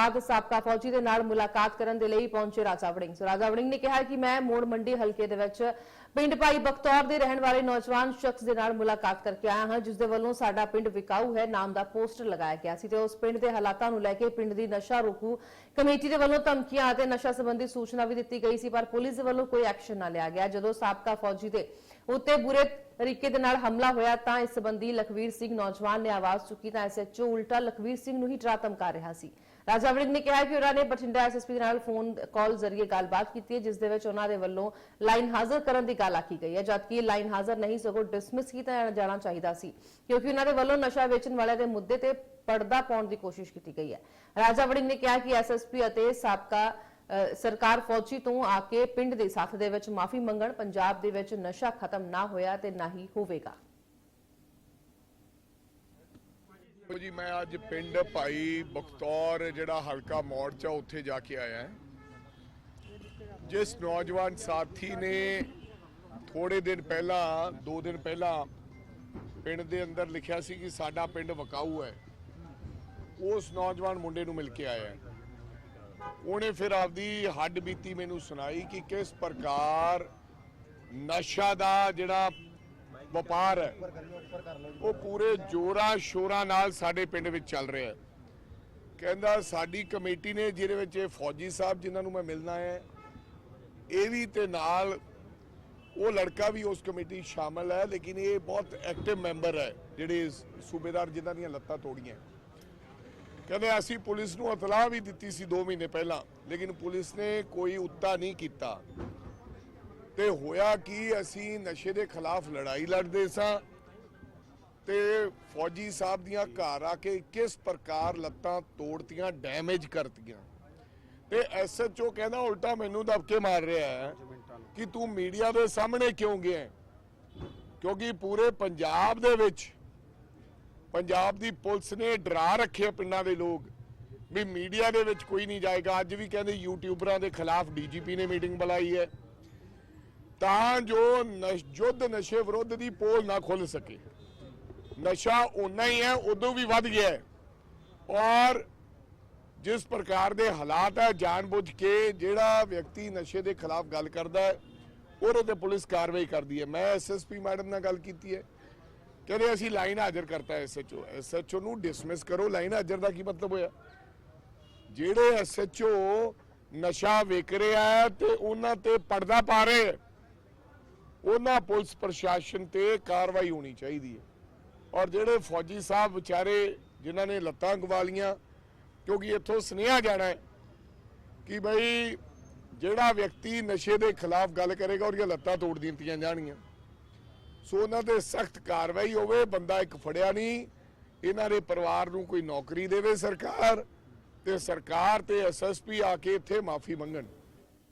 ਬਾਅਦ ਸਾਬਕਾ ਫੌਜੀ ਦੇ ਨਾਲ ਮੁਲਾਕਾਤ ਕਰਨ ਦੇ ਲਈ ਪਹੁੰਚੇ ਰਾਜਾ ਵੜਿੰਗ। ਸੋ ਰਾਜਾ ਵੜਿੰਗ ਨੇ ਕਿਹਾ ਕਿ ਮੈਂ ਮੋੜ ਮੰਡੀ ਹਲਕੇ ਦੇ ਵਿੱਚ ਪਿੰਡ ਭਾਈ ਬਖਤੌਰ ਦੇ ਰਹਿਣ ਵਾਲੇ ਨੌਜਵਾਨ ਸ਼ਖਸ ਦੇ ਨਾਲ ਮੁਲਾਕਾਤ ਕਰਕੇ ਆਇਆ ਹਾਂ ਜਿਸ ਦੇ ਵੱਲੋਂ ਸਾਡਾ ਪਿੰਡ ਵਿਕਾਊ ਹੈ ਨਾਮ ਦਾ ਪੋਸਟਰ ਲਗਾਇਆ ਗਿਆ ਸੀ ਤੇ ਉਸ ਪਿੰਡ ਦੇ ਹਾਲਾਤਾਂ ਨੂੰ ਲੈ ਕੇ ਪਿੰਡ ਦੀ ਨਸ਼ਾ ਰੋਕੂ ਕਮੇਟੀ ਦੇ ਵੱਲੋਂ ਧਮਕੀਆਂ ਅਤੇ ਨਸ਼ਾ ਸੰਬੰਧੀ ਸੂਚਨਾ ਵੀ ਦਿੱਤੀ ਗਈ ਸੀ, ਪਰ ਪੁਲਿਸ ਦੇ ਵੱਲੋਂ ਕੋਈ ਐਕਸ਼ਨ ਨਾ ਲਿਆ ਗਿਆ। ਜਦੋਂ ਸਾਬਕਾ ਫੌਜੀ ਦੇ ਉੱਤੇ ਬੁਰੇ ਤਰੀਕੇ ਦੇ ਨਾਲ ਹਮਲਾ ਹੋਇਆ ਤਾਂ ਇਸ ਸੰਬੰਧੀ ਲਖਵੀਰ ਸਿੰਘ ਨੌਜਵਾਨ ਨੇ ਆਵਾਜ਼ ਚੁੱਕੀ ਤਾਂ ਐਸਐਚਓ ਉਲਟਾ ਲਖਵੀਰ ਸਿੰਘ ਨੂੰ ਹੀ ਡਰਾ ਧਮਕਾ ਰਿਹਾ ਸੀ। ਰਾਜਾ ਵੜਿੰਗ ਨੇ ਕਿਹਾ ਕਿ ਉਹਨਾਂ ਨੇ ਬਠਿੰਡਾ ਐਸਐਸਪੀ ਦੇ ਨਾਲ ਫੋਨ, ਕਾਲ ਜ਼ਰੀਏ ਗੱਲਬਾਤ ਕੀਤੀ ਹੈ, ਜਿਸ ਦੇ ਵਿੱਚ ਉਹਨਾਂ ਦੇ ਵੱਲੋਂ ਲਾਈਨ ਹਾਜ਼ਰ ਕਰਨ ਦੀ ਗੱਲ ਆਖੀ ਗਈ ਹੈ, ਜਦਕਿ ਲਾਈਨ ਹਾਜ਼ਰ ਨਹੀਂ ਸਗੋਂ ਡਿਸਮਿਸ ਕੀਤਾ ਜਾਣਾ ਚਾਹੀਦਾ ਸੀ, ਕਿਉਂਕਿ ਉਹਨਾਂ ਦੇ ਵੱਲੋਂ ਨਸ਼ਾ ਵੇਚਣ ਵਾਲਿਆਂ ਦੇ ਮੁੱਦੇ ਤੇ ਪਰਦਾ ਪਾਉਣ ਦੀ ਕੋਸ਼ਿਸ਼ ਕੀਤੀ ਗਈ ਹੈ। ਰਾਜਾ ਵੜਿੰਗ ਨੇ ਕਿਹਾ ਕਿ ਐਸਐਸਪੀ ਅਤੇ ਸਾਬਕਾ ਸਰਕਾਰ ਫੌਜੀ ਤੋਂ ਆ ਕੇ ਪਿੰਡ ਦੇ ਸਾਥ ਦੇ ਵਿੱਚ ਮਾਫੀ ਮੰਗਣ, ਪੰਜਾਬ ਦੇ ਵਿੱਚ ਨਸ਼ਾ ਖਤਮ ਨਾ ਹੋਇਆ ਤੇ ਨਾ ਹੀ ਹੋਵੇਗਾ। ਜੀ ਮੈਂ ਅੱਜ ਪਿੰਡ ਭਾਈ ਬਖਤੌਰ ਜਿਹੜਾ ਹਲਕਾ ਮੋੜ ਚ ਆ, ਉੱਥੇ ਜਾ ਕੇ ਆਇਆ ਹਾਂ। ਜਿਸ ਨੌਜਵਾਨ ਸਾਥੀ ਨੇ ਥੋੜੇ ਦਿਨ ਪਹਿਲਾਂ 2 ਦਿਨ ਪਹਿਲਾਂ ਪਿੰਡ ਦੇ ਅੰਦਰ ਲਿਖਿਆ ਸੀ ਕਿ ਸਾਡਾ ਪਿੰਡ ਵਕਾਊ ਹੈ। ਉਸ ਨੌਜਵਾਨ ਮੁੰਡੇ ਨੂੰ ਮਿਲ ਕੇ ਆਇਆ ਉਹਨੇ ਫਿਰ ਆਪਦੀ ਹੱਡ ਬੀਤੀ ਮੈਨੂੰ ਸੁਣਾਈ ਕਿ ਕਿਸ ਪ੍ਰਕਾਰ ਨਸ਼ਾ ਦਾ ਜਿਹੜਾ ਵਪਾਰ ਹੈ। ਉਹ ਪੂਰੇ ਜੋਰਾਂ ਸ਼ੋਰਾਂ ਨਾਲ ਸਾਡੇ ਪਿੰਡ ਵਿੱਚ ਚੱਲ ਰਿਹਾ ਹੈ। ਕਹਿੰਦਾ ਸਾਡੀ ਕਮੇਟੀ ਨੇ ਜਿਹਦੇ ਵਿੱਚ ਇਹ ਫੌਜੀ ਸਾਹਿਬ ਜਿਨ੍ਹਾਂ ਨੂੰ ਮੈਂ ਮਿਲਣਾ ਹੈ, ਇਹ ਵੀ ਤੇ ਨਾਲ ਉਹ ਲੜਕਾ ਵੀ ਉਸ ਕਮੇਟੀ 'ਚ ਸ਼ਾਮਲ ਹੈ, ਲੇਕਿਨ ਇਹ ਬਹੁਤ ਐਕਟਿਵ ਮੈਂਬਰ ਹੈ, ਜਿਹੜੇ ਸੂਬੇਦਾਰ ਜਿਨ੍ਹਾਂ ਦੀਆਂ ਲੱਤਾਂ ਤੋੜੀਆਂ ਕਹਿੰਦੇ ਅਸੀਂ ਪੁਲਿਸ ਨੂੰ ਇਤਲਾਹ ਵੀ ਦਿੱਤੀ ਸੀ 2 ਮਹੀਨੇ ਪਹਿਲਾਂ, ਲੇਕਿਨ ਪੁਲਿਸ ਨੇ ਕੋਈ ਉੱਤਾ ਨਹੀਂ ਕੀਤਾ। ਤੇ ਹੋਇਆ ਕਿ? ਅਸੀਂ ਨਸ਼ੇ ਦੇ ਖਿਲਾਫ ਲੜਾਈ ਲੜਦੇ ਸਾਂ ਤੇ ਫੌਜੀ ਸਾਹਿਬ ਦੀਆਂ ਘਰ ਆ ਕੇ ਕਿਸ ਪ੍ਰਕਾਰ ਲੱਤਾਂ ਤੋੜਤੀਆਂ ਡੈਮੇਜ ਕਰਤੀਆਂ। ਤੇ ਐਸਐਚਓ ਕਹਿੰਦਾ, ਉਲਟਾ ਮੈਨੂੰ ਦਬਕੇ ਮਾਰ ਰਿਹਾ ਹੈ ਕਿ ਤੂੰ ਮੀਡੀਆ ਦੇ ਸਾਹਮਣੇ ਕਿਉਂ ਗਿਆ ਹੈ? ਕਿਉਂਕਿ ਪੂਰੇ ਪੰਜਾਬ ਦੇ ਵਿੱਚ ਪੰਜਾਬ ਦੀ ਪੁਲਿਸ ਨੇ ਡਰਾ ਰੱਖੇ ਪਿੰਡਾਂ ਦੇ ਲੋਕ ਵੀ ਮੀਡੀਆ ਦੇ ਵਿੱਚ ਕੋਈ ਨਹੀਂ ਜਾਏਗਾ। ਅੱਜ ਵੀ ਕਹਿੰਦੇ ਯੂਟਿਊਬਰਾਂ ਦੇ ਖਿਲਾਫ ਡੀਜੀਪੀ ਨੇ ਮੀਟਿੰਗ ਬੁਲਾਈ ਹੈ। ਤਾਂ ਜੋ ਨਸ਼- ਯੁੱਧ ਨਸ਼ੇ ਵਿਰੁੱਧ ਦੀ ਪੋਲ ਨਾ ਖੁੱਲ ਸਕੇ। ਨਸ਼ਾ ਉਨਾ ਹੀ ਹੈ ਉਦੋਂ ਵੀ ਵੱਧ ਗਿਆ ਹੈ। ਔਰ ਜਿਸ ਪ੍ਰਕਾਰ ਦੇ ਹਾਲਾਤ ਹੈ, ਜਾਣਬੁੱਝ ਕੇ ਜਿਹੜਾ ਵਿਅਕਤੀ ਨਸ਼ੇ ਦੇ ਖਿਲਾਫ ਗੱਲ ਕਰਦਾ ਹੈ, ਉਹਦੇ ਤੇ ਪੁਲਿਸ ਕਾਰਵਾਈ ਕਰਦੀ ਹੈ। ਮੈਂ ਐਸਐਸਪੀ ਮੈਡਮ ਨਾਲ ਗੱਲ ਕੀਤੀ ਹੈ। ਕਹਿੰਦੇ ਅਸੀਂ ਲਾਈਨ ਹਾਜ਼ਰ ਕਰਤਾ ਐਸਐਚਓ ਐਸਐਚਓ ਨੂੰ ਡਿਸਮਿਸ ਕਰੋ। ਲਾਈਨ ਹਾਜ਼ਰ ਦਾ ਕੀ ਮਤਲਬ ਹੋਇਆ? ਜਿਹੜੇ ਐਸਐਚਓ ਨਸ਼ਾ ਵੇਚ ਰਿਹਾ ਤੇ ਉਹਨਾਂ ਤੇ ਪਰਦਾ ਪਾ ਰਹੇ ਹੈ। ਉਹਨਾਂ ਪੁਲਿਸ ਪ੍ਰਸ਼ਾਸਨ ਤੇ ਕਾਰਵਾਈ ਹੋਣੀ ਚਾਹੀਦੀ ਹੈ। ਔਰ ਜਿਹੜੇ ਫੌਜੀ ਸਾਹਿਬ ਵਿਚਾਰੇ ਜਿਨ੍ਹਾਂ ਨੇ ਲੱਤਾਂ ਗਵਾ ਲੀਆਂ, ਕਿਉਂਕਿ ਇੱਥੋਂ ਸੁਨੇਹਾ ਜਾਣਾ ਹੈ ਕਿ ਬਈ ਜਿਹੜਾ ਵਿਅਕਤੀ ਨਸ਼ੇ ਦੇ ਖਿਲਾਫ ਗੱਲ ਕਰੇਗਾ, ਉਹਦੀਆਂ ਲੱਤਾਂ ਤੋੜ ਦਿੱਤੀਆਂ ਜਾਣਗੀਆਂ। ਸੋ ਉਹਨਾਂ ਤੇ ਸਖਤ ਕਾਰਵਾਈ ਹੋਵੇ, ਬੰਦਾ ਇੱਕ ਫੜਿਆ ਨਹੀਂ, ਇਹਨਾਂ ਦੇ ਪਰਿਵਾਰ ਨੂੰ ਕੋਈ ਨੌਕਰੀ ਦੇਵੇ ਸਰਕਾਰ ਤੇ ਸਰਕਾਰ ਤੇ ਐਸਐਸਪੀ ਆ ਕੇ ਇੱਥੇ ਮਾਫੀ ਮੰਗਣ।